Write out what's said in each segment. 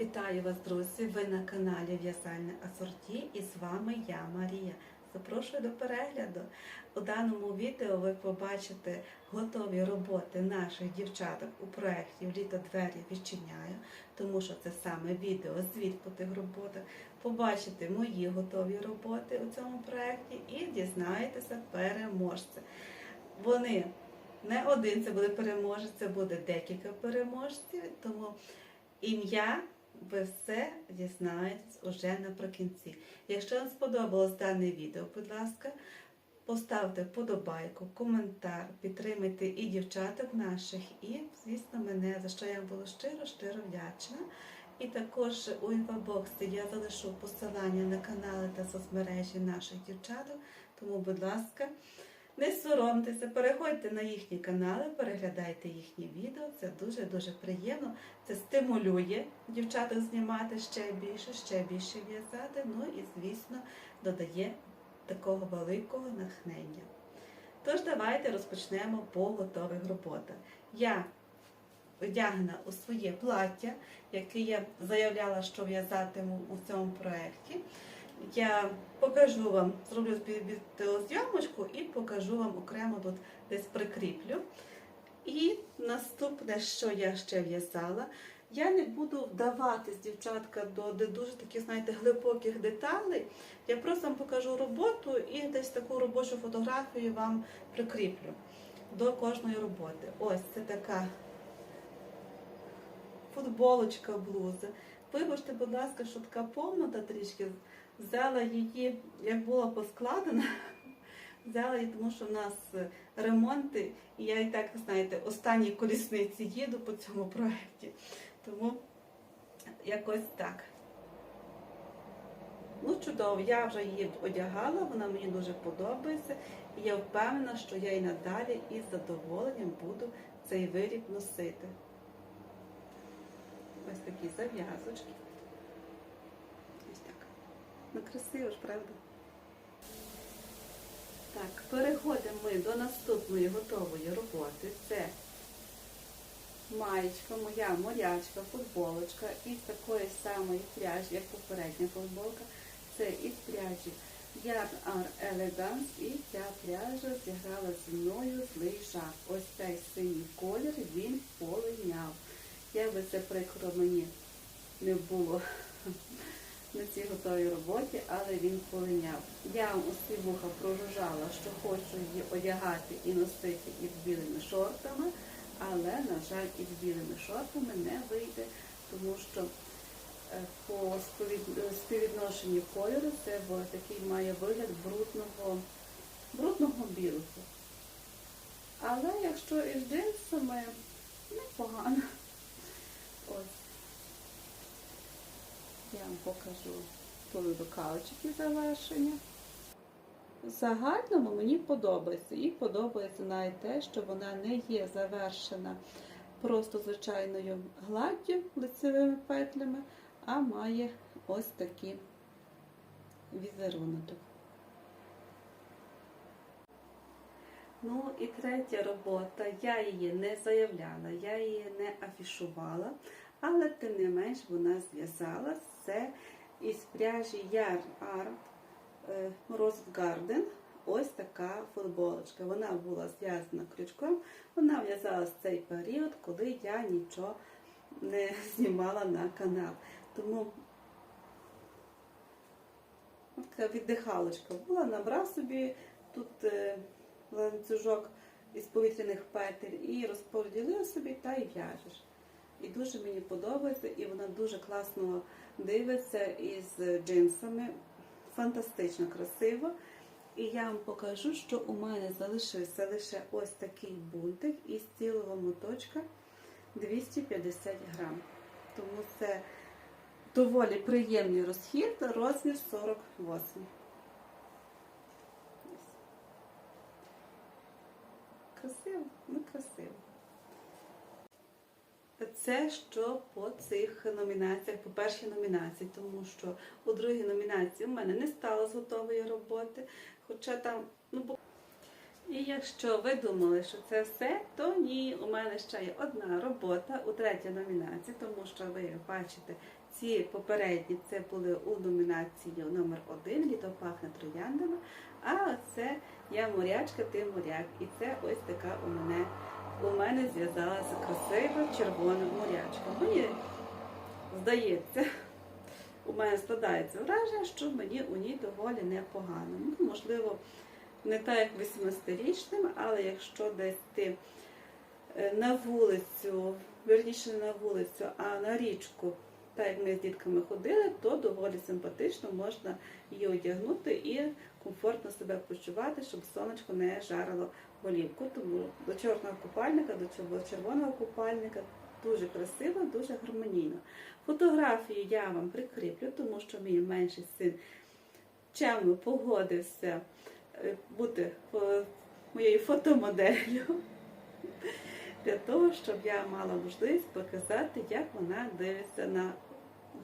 Вітаю вас, друзі! Ви на каналі В'язальне Асорті і з вами я, Марія. Запрошую до перегляду. У даному відео ви побачите готові роботи наших дівчаток у проєкті «В літо двері відчиняю, тому що це саме відео звіт по тих роботах. Побачите мої готові роботи у цьому проєкті і дізнаєтеся переможця. Вони не один це буде переможець, це буде декілька переможців, тому ім'я ви все дізнаєтесь уже наприкінці. Якщо вам сподобалось дане відео, будь ласка, поставте вподобайку, коментар, підтримайте і дівчаток наших, і, звісно, мене, за що я буду щиро-щиро вдячна. І також у інфобоксі я залишу посилання на канали та соцмережі наших дівчаток, тому, будь ласка, не соромтеся, переходьте на їхні канали, переглядайте їхні відео. Це дуже-дуже приємно. Це стимулює дівчаток знімати ще більше, ще більше в'язати. Ну і, звісно, додає такого великого натхнення. Тож давайте розпочнемо по готових роботах. Я одягнена у своє плаття, яке я заявляла, що в'язатиму у цьому проєкті. Я покажу вам, зроблю відеозйомочку і покажу вам окремо тут десь прикріплю. І наступне, що я ще в'язала, я не буду вдаватись, дівчатка, до дуже таких, знаєте, глибоких деталей. Я просто вам покажу роботу і десь таку робочу фотографію вам прикріплю до кожної роботи. Ось це така футболочка, блуза. Вибачте, будь ласка, що така повнота трішки. Взяла її, як була поскладена, взяла її, тому що в нас ремонти, і я і так, знаєте, останні колісниці їду по цьому проєкті. Тому якось так. Ну, чудово, я вже її одягала, вона мені дуже подобається. І я впевнена, що я і надалі із задоволенням буду цей виріб носити. Ось такі зав'язочки. Ось так. Ну, красиво ж, правда? Так, переходимо ми до наступної готової роботи. Це маєчка, моя морячка, футболочка із такої самої пряжі, як попередня футболка. Це із пряжі Yarn R Elegance і ця пряжа зіграла зі мною злий жах. Ось цей синій колір він полиняв. Як би це прикро мені не було на цій готовій роботі, але він полиняв. Я вам усі вуха прожужжала, що хочу її одягати і носити із білими шортами, але, на жаль, із білими шортами не вийде, тому що е, по співвідношенню кольору це такий має вигляд брудного, брудного білого. Але якщо із джинсами, непогано. Ось. Я вам покажу тут рукавчики завершення. В загальному мені подобається. І подобається навіть те, що вона не є завершена просто звичайною гладдю лицевими петлями, а має ось такий візерунок. Ну і третя робота. Я її не заявляла, я її не афішувала, але тим не менш вона зв'язала це із пряжі Yarn Art е, Rose Garden. Ось така футболочка. Вона була зв'язана крючком. Вона в'язалась в цей період, коли я нічого не знімала на канал. Тому така віддихалочка була, набрав собі тут е, ланцюжок із повітряних петель і розподілив собі та й в'яжеш. І дуже мені подобається, і вона дуже класно дивиться із джинсами. Фантастично красиво. І я вам покажу, що у мене залишився лише ось такий бунтик із цілого моточка 250 грам. Тому це доволі приємний розхід, розмір 48. Ось. Красиво, ну красиво. Це що по цих номінаціях, по першій номінації, тому що у другій номінації у мене не стало з готової роботи, хоча там, ну, бо- І якщо ви думали, що це все, то ні, у мене ще є одна робота у третій номінації, тому що ви бачите, Ці попередні це були у номінації номер 1 Літо пахне трояндами. А це я морячка, ти моряк. І це ось така у мене у мене зв'язалася красива червона морячка. Мені здається, у мене складається враження, що мені у ній доволі непогано. Ну, можливо, не так як 18-річним, але якщо десь ти е, на вулицю, верніше не на вулицю, а на річку, так як ми з дітками ходили, то доволі симпатично можна її одягнути і комфортно себе почувати, щоб сонечко не жарило голівку. Тому до чорного купальника, до червоного купальника дуже красиво, дуже гармонійно. Фотографію я вам прикріплю, тому що мій менший син чемно погодився е, бути е, моєю фотомоделлю для того, щоб я мала можливість показати, як вона дивиться на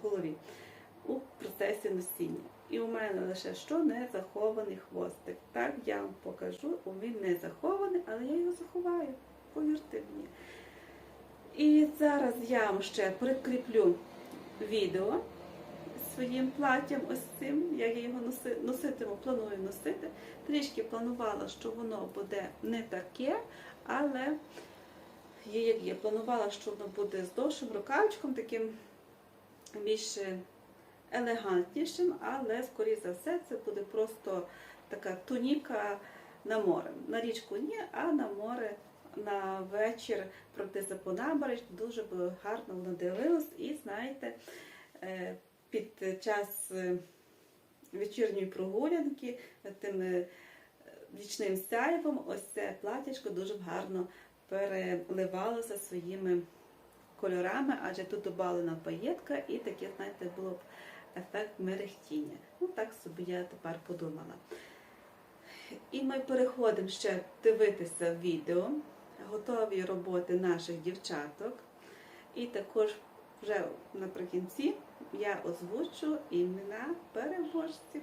голові у процесі носіння. І у мене лише що не захований хвостик. Так я вам покажу, він не захований, але я його заховаю. Повірте мені. І зараз я вам ще прикріплю відео своїм платтям ось цим, як я його носи, носитиму, планую носити. Трішки планувала, що воно буде не таке, але є як є. Планувала, що воно буде з довшим рукавчиком, таким більш елегантнішим, але, скоріше за все, це буде просто така туніка на море. На річку ні, а на море на вечір пройтися по набережні. Дуже би гарно воно дивилось. І знаєте, е, під час е, вечірньої прогулянки тим е, вічним сяйвом ось це платячко дуже гарно переливалося своїми кольорами, адже тут добавлена паєтка і таке, знаєте, було б ефект мерехтіння. Ну так собі я тепер подумала. І ми переходимо ще дивитися відео, готові роботи наших дівчаток. І також вже наприкінці я озвучу імена переможців.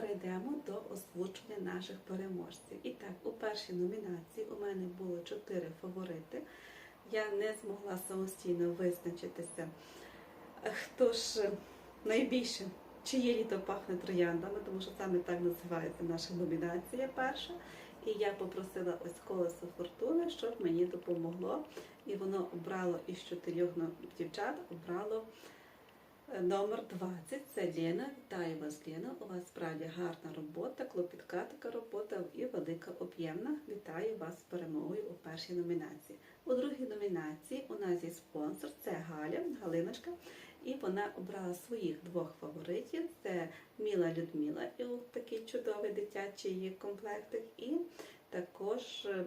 Перейдемо до озвучення наших переможців. І так, у першій номінації у мене було чотири фаворити. Я не змогла самостійно визначитися, хто ж найбільше, чиє літо пахне трояндами, тому що саме так називається наша номінація перша. І я попросила ось колесо фортуни, щоб мені допомогло. І воно обрало із чотирьох дівчат, обрало Е, Номер 20 це Лена. Вітаю вас, Лена. У вас справді гарна робота, клопітка така робота і велика об'ємна. Вітаю вас з перемогою у першій номінації. У другій номінації у нас є спонсор, це Галя, Галиночка. І вона обрала своїх двох фаворитів: це Міла Людмила, і такий чудовий дитячий комплектик, і також е,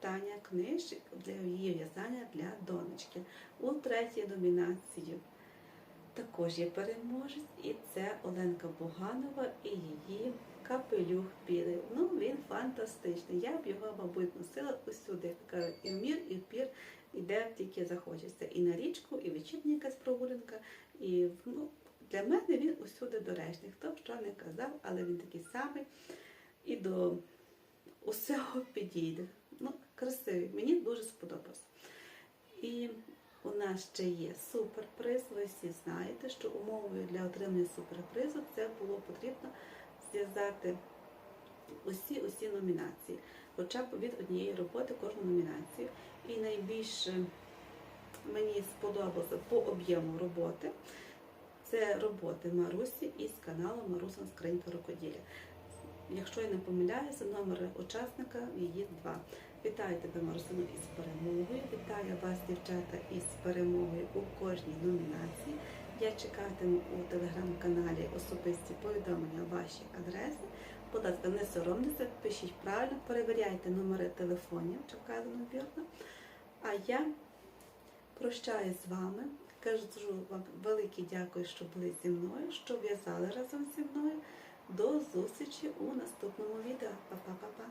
Таня Книж для її в'язання для донечки. У третій номінації також є переможець, і це Оленка Буганова і її капелюх білий. Ну, він фантастичний. Я б його, мабуть, носила усюди. І в мір, і в пір, і де тільки захочеться. І на річку, і вечірня якась прогулянка, і ну, Для мене він усюди доречний. Хто б що не казав, але він такий самий і до усього підійде. Ну, красивий, мені дуже сподобався. І у нас ще є суперприз. Ви всі знаєте, що умовою для отримання суперпризу це було потрібно зв'язати усі усі номінації, хоча б від однієї роботи кожну номінацію. І найбільше мені сподобалося по об'єму роботи. Це роботи Марусі із каналу Марусина Скринька рукоділля. Якщо я не помиляюся, номер учасника її два. Вітаю тебе, Марусино, із перемогою. Вітаю вас, дівчата, із перемогою у кожній номінації. Я чекатиму у телеграм-каналі особисті повідомлення ваші адреси. Будь ласка, не соромтеся, пишіть правильно, перевіряйте номери телефонів, чи вказано вірно. А я прощаюсь з вами. Кажу вам велике дякую, що були зі мною, що в'язали разом зі мною. До зустрічі у наступному відео. Па-па!